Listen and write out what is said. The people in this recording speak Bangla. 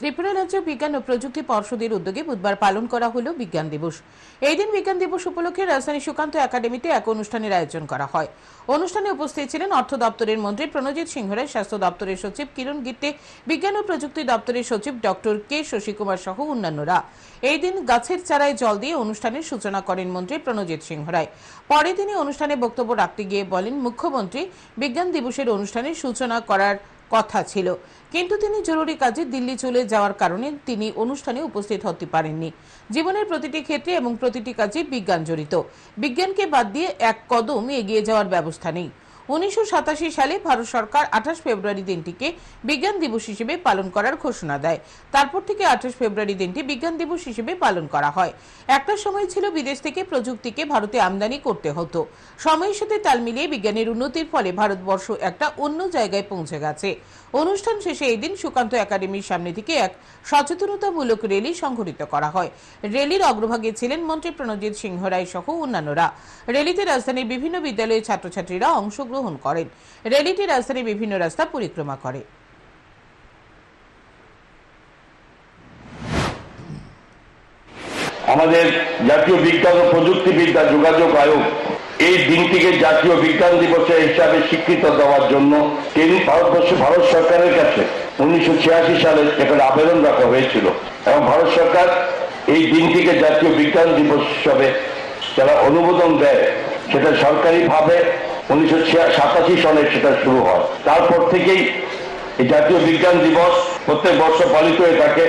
ত্রিপুরা রাজ্য বিজ্ঞান ও প্রযুক্তি পর্ষদের উদ্যোগে বুধবার পালন করা হলো বিজ্ঞান দিবস। এই দিন বিজ্ঞান দিবস উপলক্ষে রাজধানী সুকান্ত একাডেমিতে এক অনুষ্ঠানের আয়োজন করা হয়। অনুষ্ঠানে উপস্থিত ছিলেন অর্থ দপ্তরের মন্ত্রী প্রণজিৎ সিংহরায় স্বাস্থ্য দপ্তরের সচিব কিরণ গিত্তে বিজ্ঞান ও প্রযুক্তি দপ্তরের সচিব ডক্টর কে শশীকুমার সহ অন্যান্যরা। এই দিন গাছের চারায় জল দিয়ে অনুষ্ঠানের সূচনা করেন মন্ত্রী প্রণজিৎ সিংহরায় পরে তিনি অনুষ্ঠানে বক্তব্য রাখতে গিয়ে বলেন, মুখ্যমন্ত্রী বিজ্ঞান দিবসের অনুষ্ঠানের সূচনা করার কথা ছিল। কিন্তু তিনি জরুরি কাজে দিল্লি চলে যাওয়ার কারণে তিনি অনুষ্ঠানে উপস্থিত হতে পারেননি। জীবনের প্রতিটি ক্ষেত্রে এবং প্রতিটি কাজে বিজ্ঞান জড়িত। বিজ্ঞানকে বাদ দিয়ে এক কদম এগিয়ে যাওয়ার ব্যবস্থা নেই। উনিশশো সাতাশি সালে ভারত সরকার আঠাশ ফেব্রুয়ারি দিনটিকে বিজ্ঞান দিবস হিসেবে পালন করার ঘোষণা দেয়। তারপর থেকে আঠাশ ফেব্রুয়ারি দিনটি বিজ্ঞান দিবস হিসেবে পালন করা হয়। একটা সময় ছিল বিদেশ থেকে প্রযুক্তিকে ভারতে আমদানি করতে হতো। সময়ের সাথে তাল মিলিয়ে বিজ্ঞানের উন্নতির ফলে ভারতবর্ষ একটা অন্য জায়গায় পৌঁছে গেছে। অনুষ্ঠান শেষে এই দিন সুকান্ত একাডেমির সামনে থেকে এক সচেতনতামূলক র্যালি সংঘটিত করা হয়। র্যালির অগ্রভাগে ছিলেন মন্ত্রী প্রণজিৎ সিংহ রায় সহ অন্যান্যরা। র্যালিতে রাজধানীর বিভিন্ন বিদ্যালয়ের ছাত্রছাত্রীরা অংশগ্রহণ করেন। র্যালিটি রাজধানীর বিভিন্ন রাস্তা পরিক্রমা করে। আমাদের জাতীয় বিজ্ঞান ও প্রযুক্তিবিদ্যা যোগাযোগ আয়োগ এই দিনটিকে জাতীয় বিজ্ঞান দিবসের হিসাবে স্বীকৃত দেওয়ার জন্য কেন্দ্র ভারতবর্ষ ভারত সরকারের কাছে উনিশশো ছিয়াশি সালে এখানে আবেদন রাখা হয়েছিল। এবং ভারত সরকার এই দিনটিকে জাতীয় বিজ্ঞান দিবস হিসাবে যারা অনুমোদন দেয়, সেটা সরকারিভাবে উনিশশো সাতাশি সনে সেটা শুরু হয়। তারপর থেকেই জাতীয় বিজ্ঞান দিবস প্রত্যেক বর্ষ পালিত হয়ে থাকে।